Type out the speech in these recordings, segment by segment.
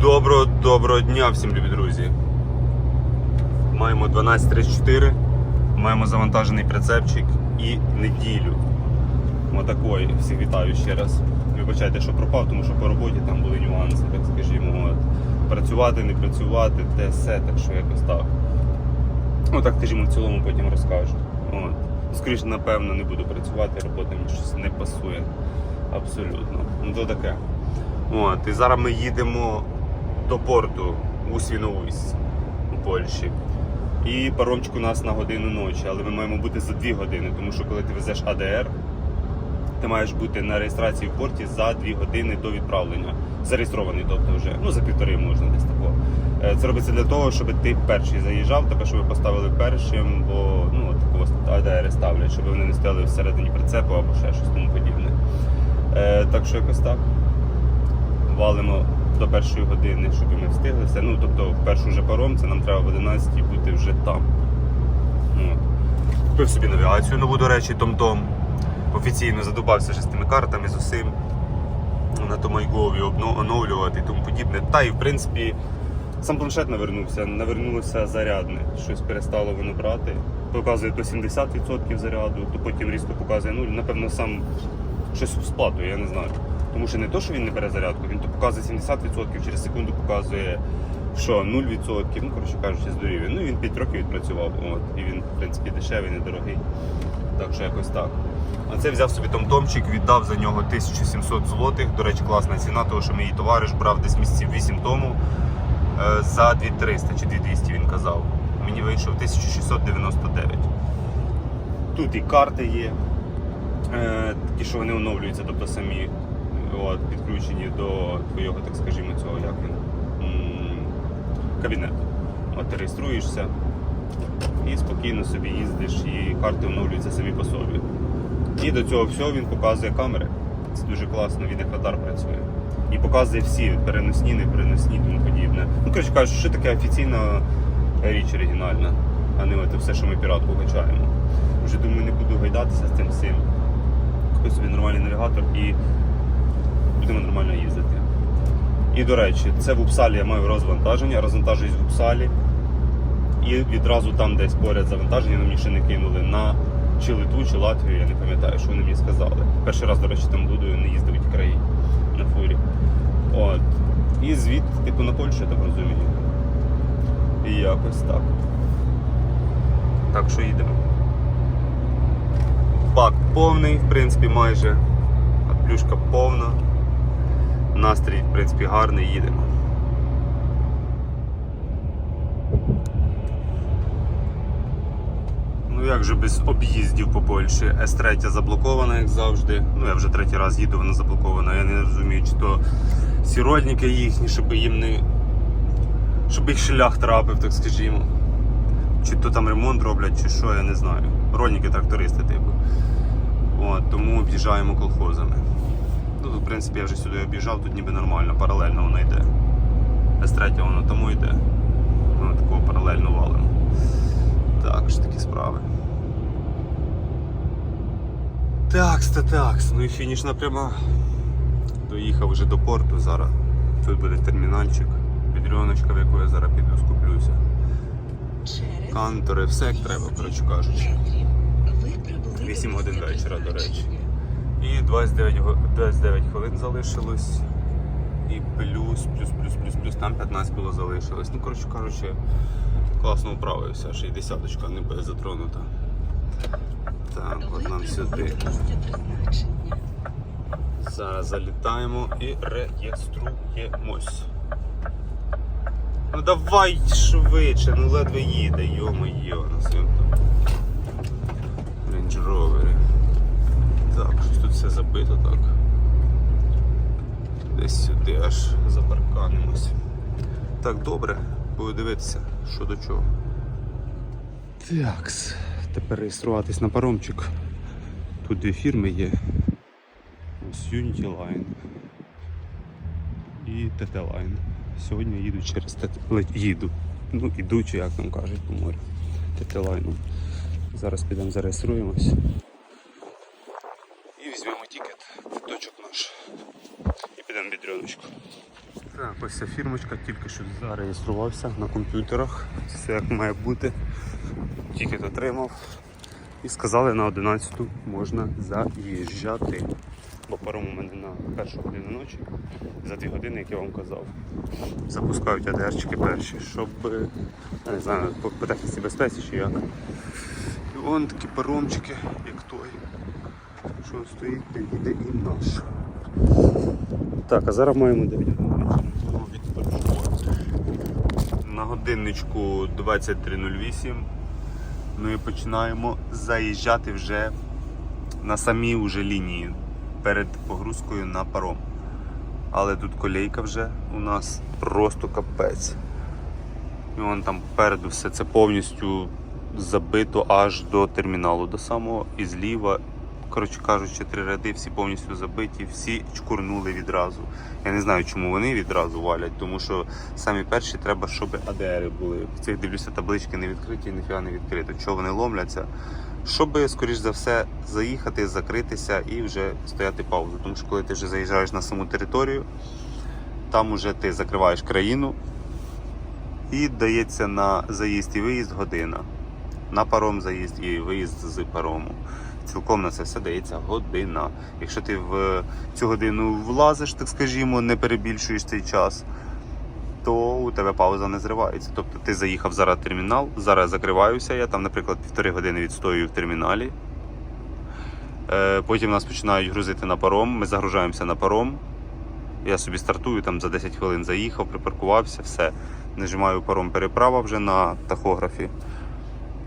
Доброго доброго дня всім любі друзі. Маємо 12.34, маємо завантажений прицепчик і неділю. Отакої. Всіх вітаю ще раз. Вибачайте, що пропав, тому що по роботі там були нюанси, так скажімо. От. Працювати, не працювати, те все, так що якось так. Отак, скажімо, в цілому потім розкажу. От. Скоріше, напевно, не буду працювати, робота мені щось не пасує. Абсолютно. Ну то таке. От, і зараз ми їдемо до порту у Свіновусь у Польщі. І паромчик у нас на годину ночі, але ми маємо бути за 2 години, тому що коли ти везеш АДР, ти маєш бути на реєстрації в порті за 2 години до відправлення. Зареєстрований, тобто вже ну за півтори можна десь тако. Е, Це робиться для того, щоб ти перший заїжджав, тебе щоб ви поставили першим, бо ну такого АДР ставлять, щоб вони не стояли всередині прицепу або ще щось тому подібне. Е, так що якось так. Валимо до першої години, щоб ми встигли все. Ну, тобто, в першу вже паром, це нам треба в 11 бути вже там. От. Купив собі навігацію нову, до речі, Том-Том. Офіційно задубався вже з тими картами, з усім. На Томайгові оновлювати і тому подібне. Та і в принципі сам планшет навернувся, навернулося зарядне. Щось перестало воно брати. Показує то 70% заряду, то потім різко показує 0. Напевно, сам щось з платою, я не знаю. Тому що не то, що він не бере зарядку, він то показує 70%, через секунду показує, що 0%. Ну, коротше кажучи, здурів. він. Ну він 5 років відпрацював. От, і він, в принципі, дешевий, недорогий. Так що якось так. А це взяв собі том-томчик, віддав за нього 1700 злотих. До речі, класна ціна, тому що мій товариш брав десь місяців 8 тому е, за 2300 чи 2200 він казав. Мені вийшов 1699. Тут і карти є, е, ті, що вони оновлюються, тобто самі от, підключені до твого, так скажімо, цього як він, кабінету. От ти реєструєшся і спокійно собі їздиш, і карти оновлюються самі по собі. І до цього всього він показує камери. Це дуже класно, як радар працює. І показує всі переносні, не переносні, тому подібне. Ну, коротше кажучи, що таке офіційна річ оригінальна, а не от все, що ми піратку качаємо. Вже думаю, не буду гайдатися з тим всім. Купив собі нормальний навігатор і будемо нормально їздити. І до речі, це в Упсалі я маю розвантаження, розвантажуюсь в Упсалі. І відразу там десь поряд завантаження мені ще не кинули на чи Литву, чи Латвію, я не пам'ятаю, що вони мені сказали. Перший раз, до речі, там буду, не їздив в ті краї на фурі. От. І звідти, типу, на Польщу, я так розумію. І якось так. Так що їдемо. Бак повний, в принципі, майже. А Плюшка повна. Настрій, в принципі, гарний, їдемо. Ну як же без об'їздів по Польщі? С3 заблокована, як завжди. Ну я вже третій раз їду, вона заблокована. Я не розумію, чи то сірольники їхні, щоб їм не. Щоб їх шлях трапив, так скажімо. Чи то там ремонт роблять, чи що, я не знаю. Рольники трактористи, типу. От, тому об'їжджаємо колхозами. Ну, тут, в принципі, я вже сюди об'їжджав, тут ніби нормально, паралельно воно йде. С3 воно тому йде. Воно такого паралельно валимо. Так, ж такі справи. Такс та такс. Ну і фінішна пряма. Доїхав вже до порту зараз. Тут буде термінальчик, підрьоночка, в яку я зараз піду скуплюся. Кантори, все як треба, коротше кажучи. 8 годин вечора, до речі. І 29, 29 хвилин залишилось. І плюс, плюс, плюс, плюс, плюс, там 15 було залишилось. Ну, коротше кажучи, класно вправився, ще й десяточка не буде затронута. Так, от нам сюди. Зараз залітаємо і реєструємось. Ну давай швидше, ну ледве їде, йо-моє, на своєму Rover. Так, щось тут все забито так. Десь сюди аж запарканимось. Так, добре, буду дивитися, що до чого. Такс, тепер реєструватись на паромчик. Тут дві фірми є. Ось Unity Line і TT Line. Сьогодні їду через TT... їду. Ну, іду, як там кажуть по морю. TT Line. Зараз підемо зареєструємось. І візьмемо тікет в точок наш. І підемо бідряночку. Так, ось ця фірмочка тільки що зареєструвався на комп'ютерах. Все як має бути. Тільки отримав. І сказали на 11 можна заїжджати. Бо паром у мене на першу годину ночі, за 2 години, як я вам казав. Запускають АДРчики перші, щоб е, я не знаю, по, по техніці безпеці чи як. І вон такі паромчики, як той. Що стоїть, підійде і наш. Так, а зараз маємо 9 годин. На годинничку 23.08 ми Ну починаємо заїжджати вже на самі вже лінії перед погрузкою на паром. Але тут колейка вже у нас просто капець. І вон там попереду все це повністю забито аж до терміналу, до самого і зліва. Коротше кажучи, три ряди всі повністю забиті, всі чкурнули відразу. Я не знаю, чому вони відразу валять, тому що самі перші треба, щоб АДРи були. В цих дивлюся таблички не відкриті, ніфіга не відкрито. Чого вони ломляться? Щоб, скоріш за все, заїхати, закритися і вже стояти паузу. Тому що коли ти вже заїжджаєш на саму територію, там уже ти закриваєш країну і дається на заїзд і виїзд година. На паром заїзд і виїзд з парому. Цілком на це все дається година. Якщо ти в цю годину влазиш, так скажімо, не перебільшуєш цей час, то у тебе пауза не зривається. Тобто ти заїхав зараз в термінал, зараз закриваюся. Я там, наприклад, півтори години відстоюю в терміналі. Е, Потім нас починають грузити на паром. Ми загружаємося на паром. Я собі стартую, там за 10 хвилин заїхав, припаркувався, все. Нажимаю паром переправа вже на тахографі.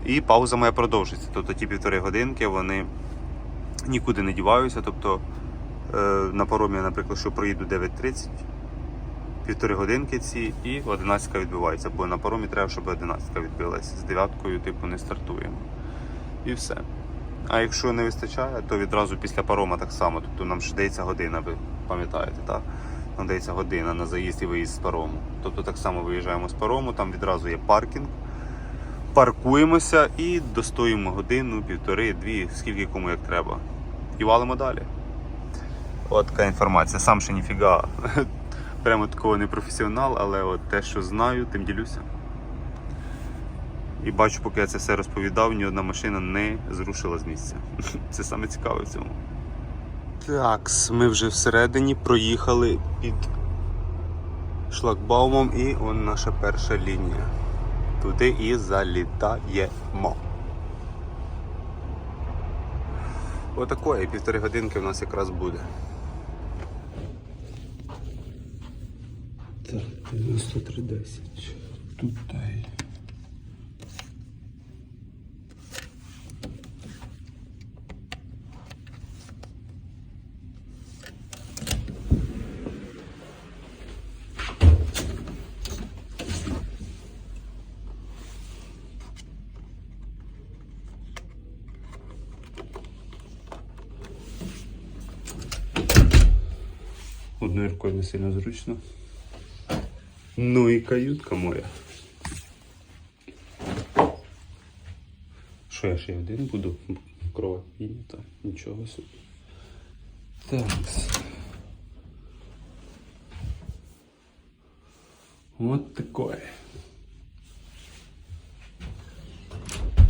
І пауза моя продовжиться. Тобто ті півтори годинки вони нікуди не діваються. Тобто е, на паромі, наприклад, що проїду 9.30, півтори годинки ці і 11 відбувається. Бо на паромі треба, щоб 11 відбилася. З 9 типу не стартуємо. І все. А якщо не вистачає, то відразу після парома так само. Тобто нам ще дається година, ви пам'ятаєте, так? Нам дається година на заїзд і виїзд з парому. Тобто так само виїжджаємо з парому, там відразу є паркінг паркуємося і достоїмо годину, півтори, дві, скільки кому як треба. І валимо далі. От така інформація. Сам ще ніфіга. Прямо такого не професіонал, але от те, що знаю, тим ділюся. І бачу, поки я це все розповідав, ні одна машина не зрушила з місця. Це саме цікаве в цьому. Так, ми вже всередині проїхали під шлагбаумом і он наша перша лінія. Туди і залітаємо. Отакої півтори годинки в нас якраз буде. Так, 9310. Тут. Одною рукою не сильно зручно. Ну і каютка моя. Що я ще один буду? Крова піднята. Нічого собі. Так. От такое.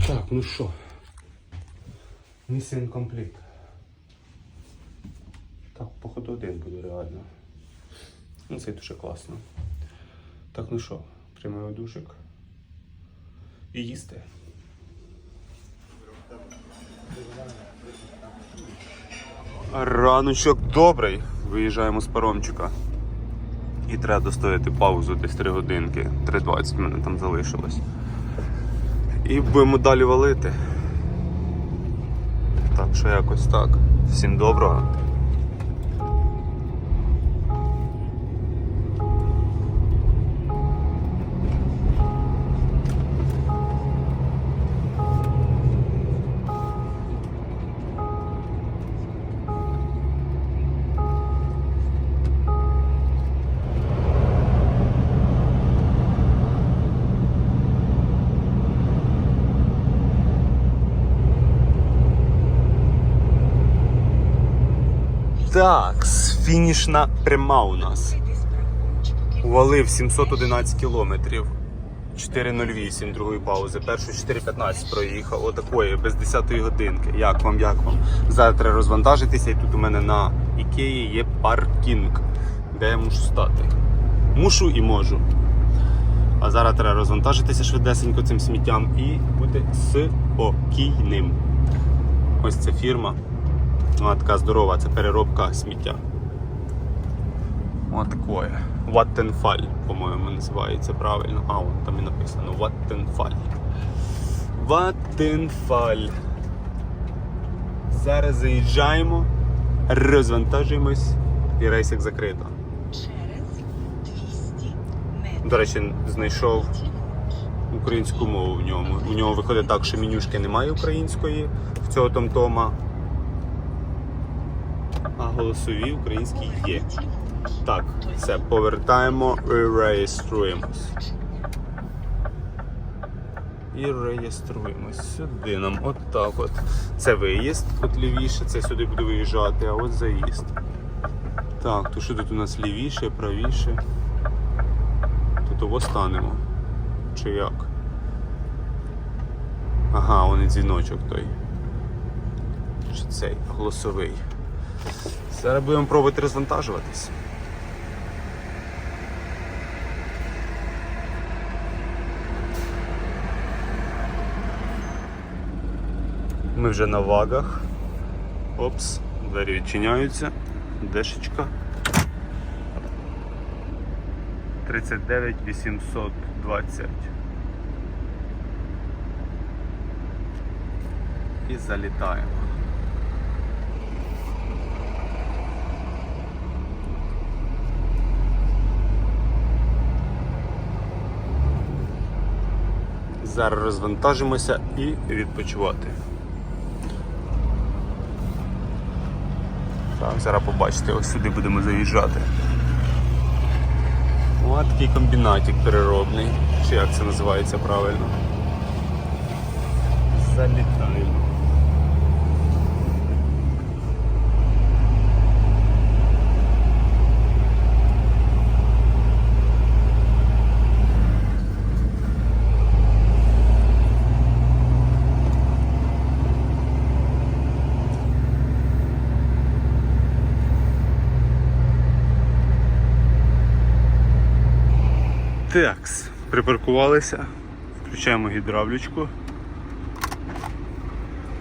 Так, ну що? Місія комплект. Так, походу один буде реально. Ну, це дуже класно. Так, ну що, приймаю душик. І їсти. Раночок добрий. Виїжджаємо з паромчика. І треба достояти паузу десь 3 годинки. 3.20 в мене там залишилось. І будемо далі валити. Так, що якось так. Всім доброго. Фінішна пряма у нас. Увалив 711 кілометрів. 4.08 другої паузи. Першу 4.15 проїхав. Отакої, без 10 годинки. Як вам, як вам? Зараз треба розвантажитися, і тут у мене на Ікеї є паркінг, де я мушу стати. Мушу і можу. А зараз треба розвантажитися швидесенько цим сміттям і бути спокійним. Ось ця фірма. Вона така здорова, це переробка сміття. Ось такое. Ваттенфаль, по-моєму, називається правильно. А, вон там і написано Ваттенфаль. Ваттенфаль. Зараз заїжджаємо, розвантажуємось і рейсик закрито. Через 200 метрів. До речі, знайшов українську мову в ньому. У нього виходить так, що менюшки немає української в цього томтома, а голосові українські є. Так, все, повертаємо і реєструємось. І реєструємось сюди нам. От от. Це виїзд, от лівіше, це сюди буде виїжджати, а от заїзд. Так, то що тут у нас лівіше, правіше? То того станемо. Чи як? Ага, он і дзвіночок той. Чи цей голосовий. Зараз будемо пробувати розвантажуватись. Ми вже на вагах. Опс, двері відчиняються. Дешечка. 39 820. І залітаємо. Зараз розвантажимося і відпочивати. Так, зараз побачите, ось сюди будемо заїжджати. Ось такий комбінатик переробний. Чи як це називається правильно? Залітаємо. Такс, припаркувалися, включаємо гідравлічку.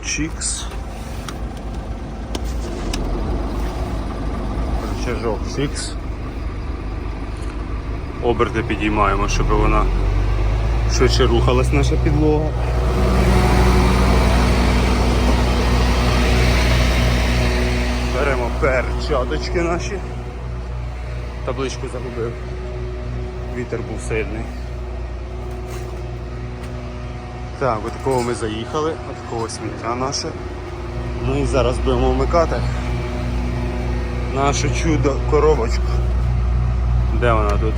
Чікс. Рычажок Чікс. Оберти підіймаємо, щоб вона швидше рухалась наша підлога. Беремо перчаточки наші. Табличку загубив. Вітер був сильний. Так, такого ми заїхали, от такого сміття наше. Ну і зараз будемо вмикати нашу чудо коробочку. Де вона тут?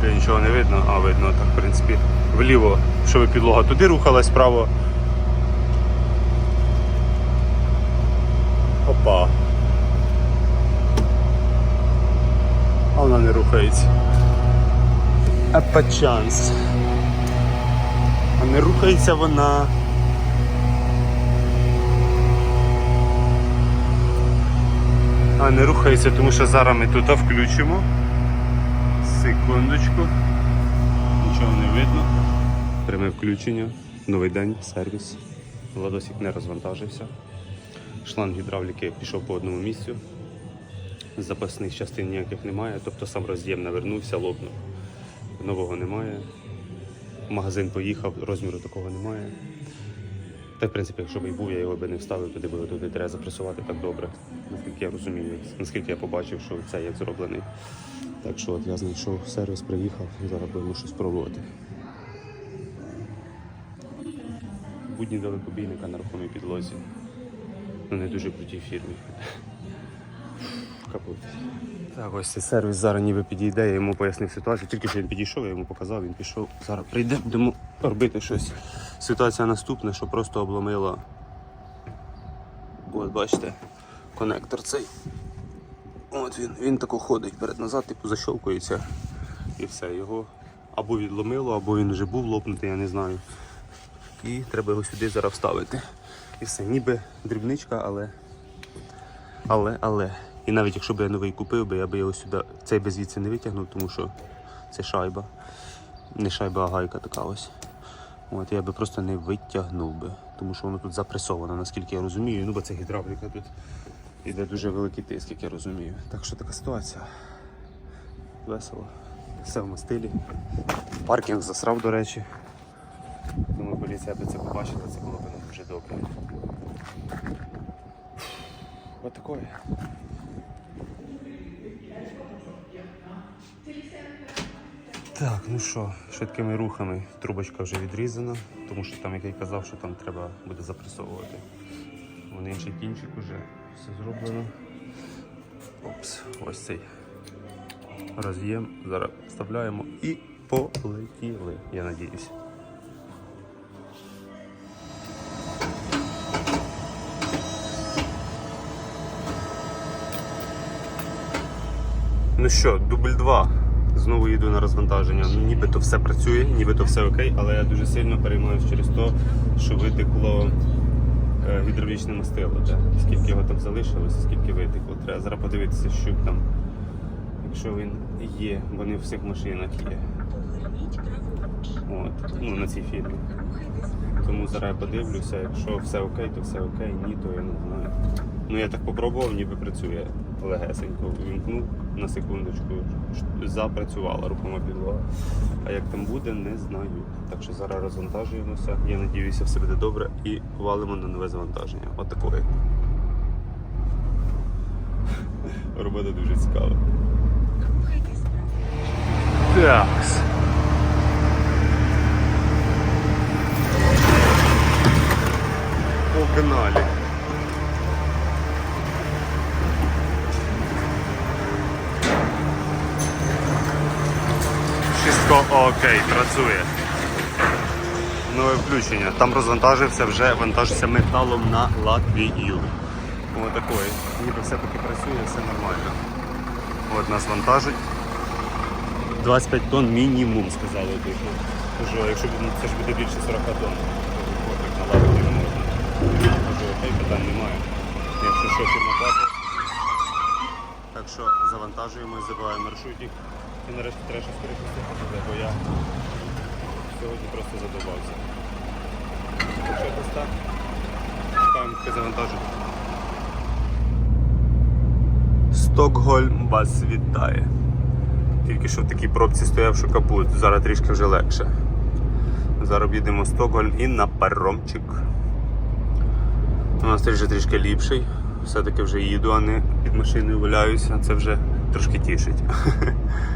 Де нічого не видно, а видно так, в принципі, вліво, щоб підлога туди рухалась, вправо. Опа. А вона не рухається. А пачанс. А не рухається вона. А не рухається, тому що зараз ми тут включимо. Секундочку. Нічого не видно. Пряме включення. Новий день, сервіс. Владосик не розвантажився. Шланг гідравліки пішов по одному місцю. Запасних частин ніяких немає, тобто сам роз'єм навернувся, лопнув. Нового немає. Магазин поїхав, розміру такого немає. Та в принципі, якщо б і був, я його би не вставив туди, бо туди треба запресувати так добре. Наскільки я розумію, наскільки я побачив, що це як зроблений. Так що от я знайшов сервіс, приїхав і зараз будемо щось пробувати. Будні далекобійника на рухомій підлозі. Ну не дуже крутій фірмі. Капут. Так, ось цей сервіс зараз ніби підійде, я йому пояснив ситуацію. Тільки що він підійшов, я йому показав, він пішов. Зараз прийде, будемо робити щось. Ситуація наступна, що просто обломила. От бачите, конектор цей. От він, він тако ходить перед-назад, типу защолкується і все. Його або відломило, або він вже був лопнутий, я не знаю. І треба його сюди зараз вставити. І все, ніби дрібничка, але. Але, але. І навіть якщо б я новий купив, би, я би його сюди, цей би звідси не витягнув, тому що це шайба. Не шайба, а гайка така ось. От я би просто не витягнув би, тому що воно тут запресовано, наскільки я розумію. Ну, бо це гідравліка тут іде дуже великий тиск, як я розумію. Так що така ситуація. Весело. Все в мастилі. Паркінг засрав, до речі. Думаю, поліція би це побачила, це було б нам дуже добре. Ось Так, ну що, швидкими рухами трубочка вже відрізана, тому що там, як я казав, що там треба буде запресовувати. Вон інший кінчик уже все зроблено. Опс, ось цей роз'єм. Зараз вставляємо і полетіли, я надіюсь. Ну що, дубль 2. Знову їду на розвантаження. Ну, Нібито все працює, нібито все окей, але я дуже сильно переймаюся через те, що витекло е, гідравлічне мастило. Де. Скільки його там залишилося, скільки витекло. Треба зараз подивитися, що там, якщо він є, вони в всіх машинах є. От, ну, на цій фірмі. Тому зараз я подивлюся, якщо все окей, то все окей, ні, то я не знаю. Ну я так попробував, ніби працює легесенько. Вімкнув на секундочку, запрацювала рухома підлога. А як там буде, не знаю. Так що зараз розвантажуємося. Я надіюся, все буде добре і валимо на нове завантаження. От такої. Робота дуже цікава. Так. Wszystko окей, працює. Нове включення. Там розвантажився вже, вантажився металом на Латвію. Ось такої. Ніби все-таки працює, все нормально. От нас вантажить. 25 тонн мінімум, сказали типу. Кажу, якщо це ж буде більше 40 тонн, то виходить наладити не можна. Кажу, окей, питань немає. Якщо що, фірма платить. Так що завантажуємо, забиваємо маршрутик. І нарешті треба щось перепустити, бо я сьогодні просто задовбався. Так що якось так. Поки. Стокгольм вас вітає. Тільки що в такій пробці стояв, що капут. Зараз трішки вже легше. Зараз їдемо в Стокгольм і на паромчик. У нас трішки трішки ліпший. Все-таки вже їду, а не під машиною валяюся. Це вже трошки тішить.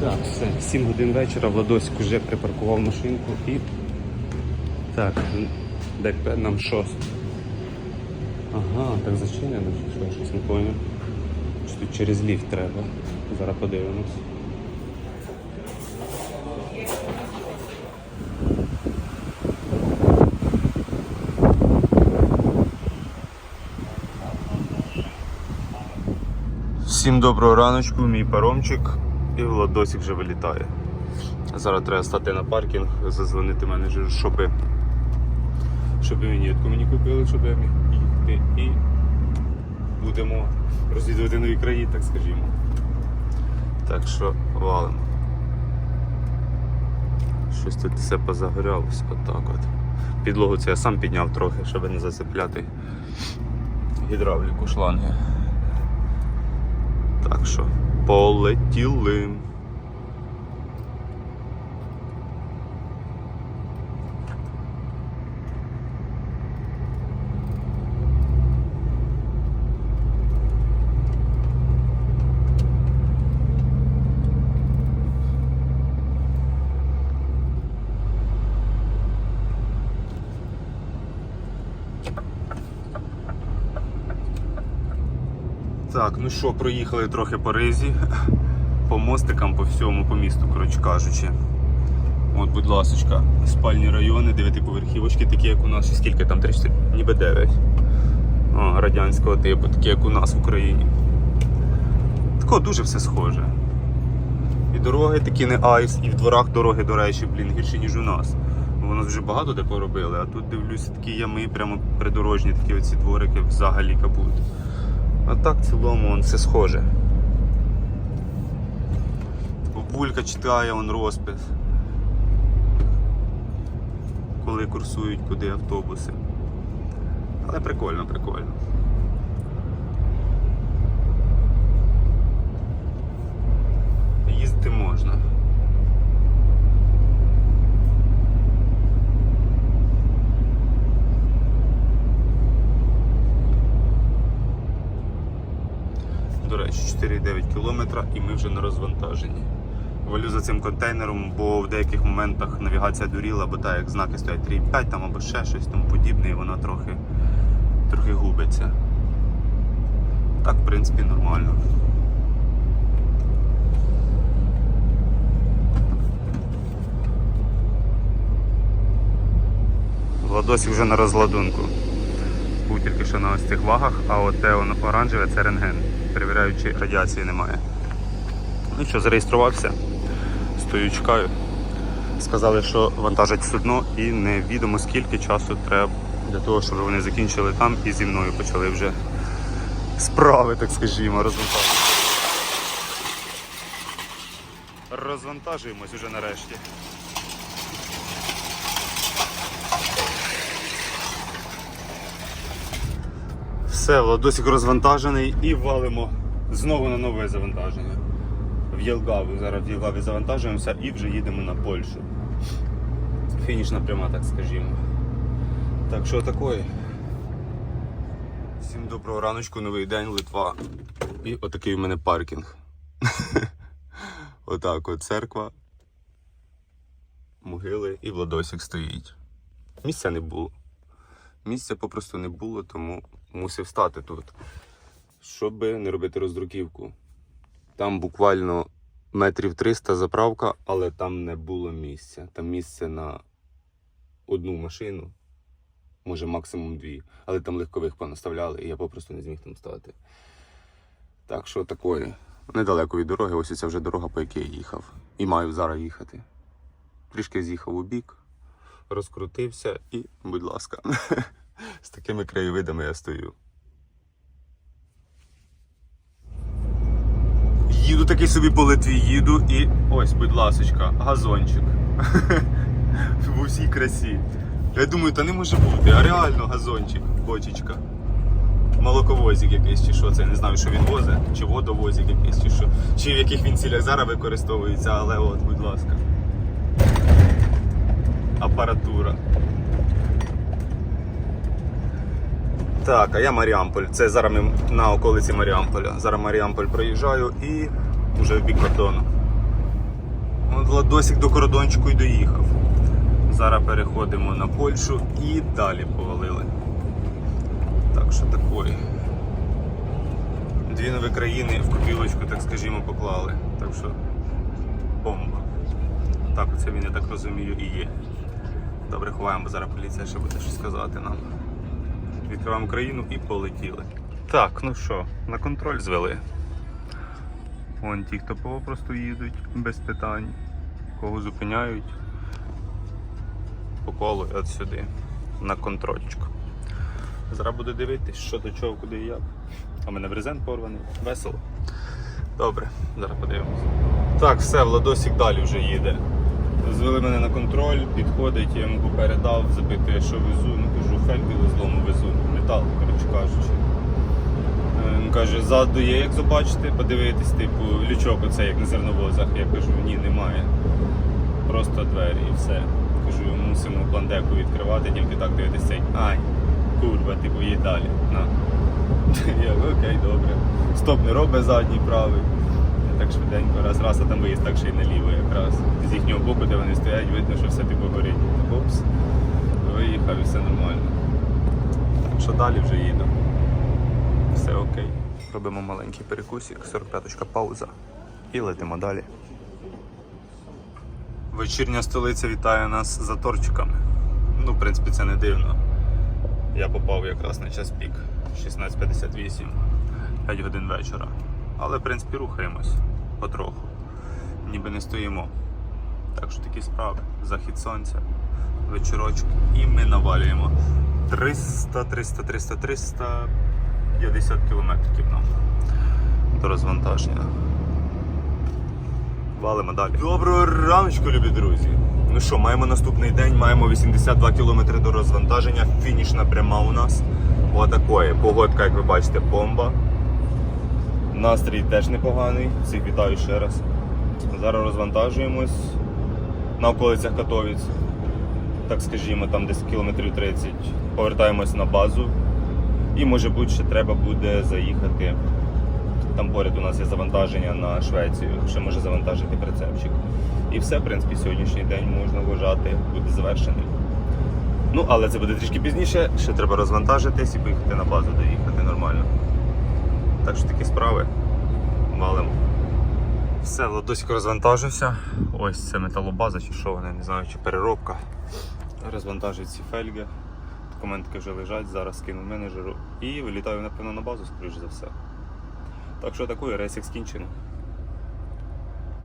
Так, все, 7 годин вечора, Владосик вже припаркував машинку і. Так, ДК нам що? Ага, так зачинено, чи що, я щось не поняв. Чи тут через ліфт треба? Зараз подивимось. Всім доброго раночку, мій паромчик і Владосик вже вилітає. Зараз треба стати на паркінг, зазвонити менеджеру, щоб, щоб вінітку мені купили, щоб я міг їхати і будемо розвідувати нові краї, так скажімо. Так що валимо. Щось тут все позагорялося, отак от. Підлогу це я сам підняв трохи, щоб не зацепляти гідравліку шланги. Так що полетіли. Так, ну що, проїхали трохи по ризі, по мостикам, по всьому, по місту, коротше кажучи. От, будь ласочка, спальні райони, дев'ятиповерхівочки, такі як у нас, скільки там 30, ніби 9. О, радянського типу, такі як у нас в Україні. Тако дуже все схоже. І дороги такі не айс, і в дворах дороги, до речі, блін, гірші, ніж у нас. У нас вже багато де поробили, а тут дивлюся такі ями, прямо придорожні, такі оці дворики взагалі капут. А так в цілому он все схоже. Бабулька читає он розпис. Коли курсують куди автобуси. Але прикольно, прикольно. Їздити можна. До речі, 4,9 кілометра і ми вже на розвантаженні. Валю за цим контейнером, бо в деяких моментах навігація дуріла, бо так як знаки стоять 3,5 там або ще щось тому подібне, і вона трохи, трохи губиться. Так, в принципі, нормально. Владосик вже на розладунку. Був тільки що на ось цих вагах, а от те воно оранжеве це рентген. Перевіряю, чи радіації немає. Ну що, зареєструвався. Стою, чекаю. Сказали, що вантажать судно і невідомо скільки часу треба для того, щоб вони закінчили там і зі мною почали вже справи, так скажімо, розвантажувати. Розвантажуємось уже нарешті. Все, Владосик розвантажений і валимо знову на нове завантаження. Єлгаву. Зараз в Єлгаві завантажуємося і вже їдемо на Польщу. Фінішна пряма, так скажімо. Так що такое? Всім доброго раночку, новий день, Литва. І отакий у мене паркінг. Отак от церква, могили і Владосик стоїть. Місця не було. Місця попросту не було, тому мусив стати тут, щоб не робити роздруківку. Там буквально метрів 300 заправка, але там не було місця. Там місце на одну машину, може максимум дві, але там легкових понаставляли, і я попросту не зміг там стати. Так що такої. Недалеко від дороги, ось ця вже дорога, по якій я їхав. І маю зараз їхати. Трішки з'їхав у бік, розкрутився і, будь ласка, з такими краєвидами я стою. Їду такий собі по Литві, їду і ось, будь ласочка, газончик. В усій красі. Я думаю, та не може бути, а реально газончик, бочечка. Молоковозик якийсь чи що, це не знаю, що він возить, чи водовозик якийсь, чи що. Чи в яких він цілях зараз використовується, але от, будь ласка. Апаратура. Так, а я Маріамполь. Це зараз ми на околиці Маріамполя. Зараз Маріамполь проїжджаю і вже в бік кордону. От Владосик до кордончику й доїхав. Зараз переходимо на Польщу і далі повалили. Так що такої. Дві нові країни в копілочку, так скажімо, поклали. Так що бомба. Так, оце він, я так розумію, і є. Добре, ховаємо, бо зараз поліція ще буде щось сказати нам. Відкриваємо країну і полетіли. Так, ну що, на контроль звели. Вон ті, хто попросту їдуть без питань, кого зупиняють по колу і от сюди, на контрольчик. Зараз буду дивитись, що до чого, куди і як. А мене брезент порваний, весело. Добре, зараз подивимося. Так, все, Владосик далі вже їде. Звели мене на контроль, підходить, я йому попередав, запитує, що везу. Ну кажу, фель білозлому везу, метал, коротше кажучи. Е, Він каже, ззаду є, як побачите, подивитись, типу, лючок оцей, як на зерновозах. Я кажу, ні, немає. Просто двері і все. Кажу, мусимо пландеку відкривати, тільки так дивитись цей. Ай, курва, типу, їдь далі. На. Я окей, добре. Стоп не робить задній правий. Так швиденько, раз, раз, а там виїзд так ще й наліво якраз. З їхнього боку, де вони стоять, видно, що все типу горить. Опс. Виїхав і все нормально. Так що далі вже їду. Все окей. Робимо маленький перекусик, 45-ка пауза. І летимо далі. Вечірня столиця вітає нас заторчиками. Ну, в принципі, це не дивно. Я попав якраз на час пік 16.58, 5 годин вечора. Але, в принципі, рухаємось потроху. Ніби не стоїмо. Так що такі справи. Захід сонця, вечорочок. І ми навалюємо 300, 300, 300, 350 кілометрів нам до розвантаження. Валимо далі. Доброго раночку, любі друзі. Ну що, маємо наступний день, маємо 82 кілометри до розвантаження. Фінішна пряма у нас. Отакої. Погодка, як ви бачите, бомба. Настрій теж непоганий. Всіх вітаю ще раз. Зараз розвантажуємось на околицях Катовіць. Так скажімо, там десь кілометрів 30. Повертаємось на базу. І може бути, ще треба буде заїхати. Там поряд у нас є завантаження на Швецію, ще може завантажити прицепчик. І все, в принципі, сьогоднішній день можна вважати, буде завершений. Ну, але це буде трішки пізніше, ще треба розвантажитись і поїхати на базу, доїхати нормально. Так що такі справи. Валимо. Все, Ладосик розвантажився. Ось це металобаза чи що вона, не знаю, чи переробка. Розвантажують ці фельги. Документи вже лежать, зараз кину менеджеру і вилітаю, напевно, на базу, скоріш за все. Так що такою рейсик скінчено.